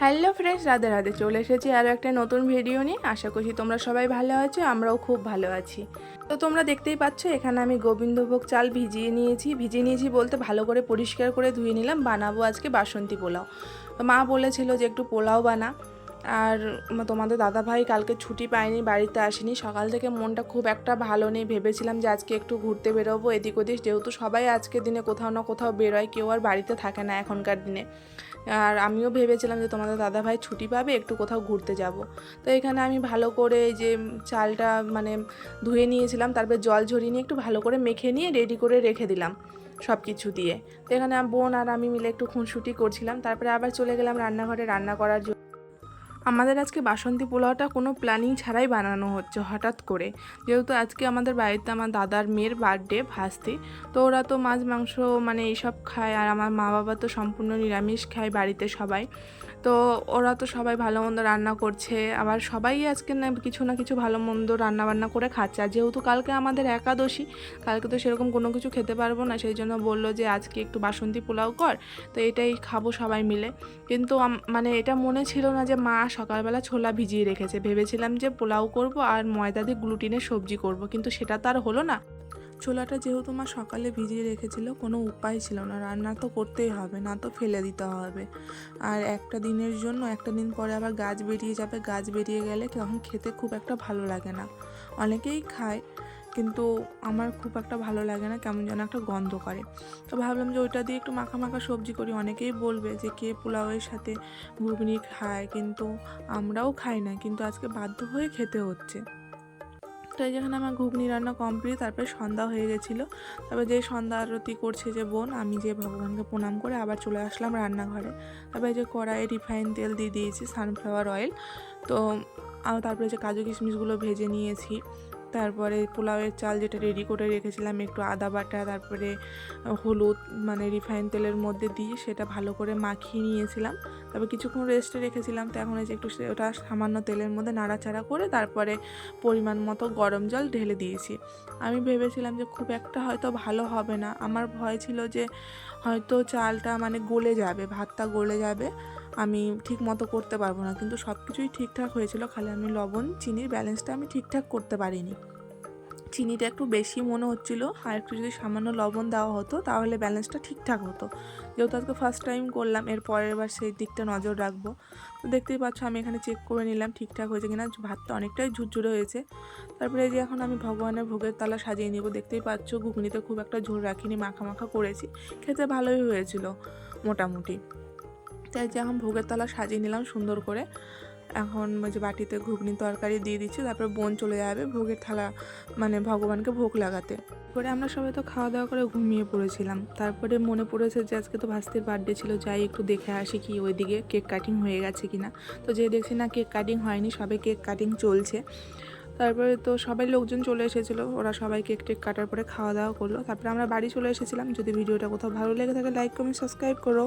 Hello friends Radhe Radhe. চলে এসেছি আরও একটা নতুন ভিডিও নিয়ে। আশা করছি তোমরা সবাই ভালো আছো, আমরাও খুব ভালো আছি। তো তোমরা দেখতেই পাচ্ছ, এখানে আমি গোবিন্দভোগ চাল ভিজিয়ে নিয়েছি। ভিজিয়ে নিয়েছি বলতে ভালো করে পরিষ্কার করে ধুয়ে নিলাম, বানাবো আজকে বাসন্তী পোলাও। তো মা বলেছিল যে একটু পোলাও বানা। আর তোমাদের দাদা ভাই কালকে ছুটি পায়নি, বাড়িতে আসেনি। সকাল থেকে মনটা খুব একটা ভালো নেই। ভেবেছিলাম যে আজকে একটু ঘুরতে বেরোবো। এদিক ওদিক যেহেতু সবাই আজকের দিনে কোথাও না কোথাও বেরোয়, কেউ আর বাড়িতে থাকে না এখনকার দিনে। আর আমিও ভেবেছিলাম যে তোমাদের দাদাভাই ছুটি পাবে, একটু কোথাও ঘুরতে যাব। তো এখানে আমি ভালো করে যে চালটা মানে ধুয়ে নিয়েছিলাম, তারপরে জল ঝরিয়ে নিয়ে একটু ভালো করে মেখে নিয়ে রেডি করে রেখে দিলাম সব কিছু দিয়ে। তো এখানে বোন আর আমি মিলে একটু খুনসুটি করছিলাম, তারপরে আবার চলে গেলাম রান্নাঘরে রান্না করার জন্য। আমাদের আজকে বাসন্তী পোলাওটা কোনো প্ল্যানিং ছাড়াই বানানো হচ্ছে হঠাৎ করে। যেহেতু আজকে আমাদের বাড়িতে আমার দাদার মেয়ের বার্থডে ভাস্তি। তো ওরা তো মাছ, মাংস মানে এইসব খায় আর আমার মা বাবা তো সম্পূর্ণ নিরামিষ খায় বাড়িতে সবাই। তো ওরা তো সবাই ভালো মন্দ রান্না করছে। আবার সবাই আজকে না কিছু না কিছু ভালো মন্দ রান্না বান্না করে খাচ্ছে। আর যেহেতু কালকে আমাদের একাদশী, কালকে তো সেরকম কোনো কিছু খেতে পারব না। সেই জন্য বলল যে, আজকে একটু বাসন্তী পোলাও কর। তো এটাই খাব সবাই মিলে। কিন্তু মানে এটা মনে ছিল না যে, মা সকালবেলা ছোলা ভিজিয়ে রেখেছে। ভেবেছিলাম যে, পোলাও করব আর ময়দা দিয়ে গ্লুটিনের সবজি করব। কিন্তু সেটা তো আর হলো না। ছোলাটা যেহেতু মা সকালে ভিজিয়ে রেখেছিল, কোনো উপায় ছিল না। রান্না তো করতেই হবে, না তো ফেলে দিতে হবে। আর একটা দিনের জন্য, একটা দিন পরে আবার গাছ বেরিয়ে যাবে। গাছ বেরিয়ে গেলে তখন খেতে খুব একটা ভালো লাগে না। অনেকেই খায়, কিন্তু আমার খুব একটা ভালো লাগে না, কেমন যেন একটা গন্ধ করে। তো ভাবলাম যে ওইটা দিয়ে একটু মাখা মাখা সবজি করি। অনেকেই বলবে যে কে পোলাওয়ের সাথে ঘুগনি খায়, কিন্তু আমরাও খাই না। কিন্তু আজকে বাধ্য হয়ে খেতে হচ্ছে। তো যখন আমার ঘুগনি রান্না কমপ্লিট তারপরে সন্ধ্যা হয়ে গেছিল। তারপরে যে সন্ধ্যা আরতি করছে যে বোন, আমি যে ভগবানকে প্রণাম করে আবার চলে আসলাম রান্নাঘরে। তারপরে যে কড়াইয়ে রিফাইন তেল দিয়ে দিয়েছি সানফ্লাওয়ার অয়েল তো তারপরে যে কাজু কিশমিশগুলো ভেজে নিয়েছি। তারপরে পোলাওয়ের চাল যেটা রেডি করে রেখেছিলাম, একটু আদা বাটা, তারপরে হলুদ মানে রিফাইন তেলের মধ্যে দিয়ে সেটা ভালো করে মাখিয়ে নিয়েছিলাম। তারপর কিছুক্ষণ রেস্টে রেখেছিলাম, তো এখন এই যে একটু ওটা সামান্য তেলের মধ্যে নাড়াচাড়া করে তারপরে পরিমাণ মতো গরম জল ঢেলে দিয়েছি। আমি ভেবেছিলাম যে খুব একটা হয়তো ভালো হবে না। আমার ভয় ছিল যে হয়তো চালটা মানে গলে যাবে, ভাতটা গলে যাবে। আমি ঠিক মতো করতে পারব না। কিন্তু সব কিছুই ঠিকঠাক হয়েছিল। খালি আমি লবণ, চিনির ব্যালেন্সটা আমি ঠিকঠাক করতে পারিনি। চিনিটা একটু বেশি মনে হচ্ছিল। আর একটু যদি সামান্য লবণ দেওয়া হতো, তাহলে ব্যালেন্সটা ঠিকঠাক হতো। যেহেতু আজকে ফার্স্ট টাইম করলাম, এর পরের বার সেই দিকটা নজর রাখব। তো দেখতেই পাচ্ছ, আমি এখানে চেক করে নিলাম ঠিকঠাক হয়েছে কিনা। ভাতটা অনেকটাই ঝুরঝুরে হয়েছে। তারপরে যে এখন আমি ভগবানের ভোগের তালা সাজিয়ে নিব। দেখতেই পাচ্ছ, ঘুগনিতে খুব একটা ঝোল রাখিনি মাখা মাখা করেছি। খেতে ভালোই হয়েছিল, মোটামুটি। তাই যে এখন ভোগের তালা সাজিয়ে নিলাম সুন্দর করে। এখন ওই যে বাটিতে ঘুগনি তরকারি দিয়ে দিচ্ছি, তারপরে বোন চলে যাবে ভোগের থালা মানে ভগবানকে ভোগ লাগাতে। পরে আমরা সবাই তো খাওয়া দাওয়া করে ঘুমিয়ে পড়েছিলাম। তারপরে মনে পড়েছে যে আজকে তো ভাস্তির বার্থডে ছিল, যাই একটু দেখে আসি কি ওইদিকে কেক কাটিং হয়ে গেছে কিনা। তো যে দেখছি না কেক কাটিং হয়নি, সবে কেক কাটিং চলছে। তারপরে তো সবাই লোকজন চলে এসেছিল, ওরা সবাই কেক টেক কাটার পরে খাওয়া দাওয়া করল। তারপরে আমরা বাড়ি চলে এসেছিলাম, যদি ভিডিওটা কোথাও ভালো লেগে থাকে লাইক কমেন্ট সাবস্ক্রাইব করো।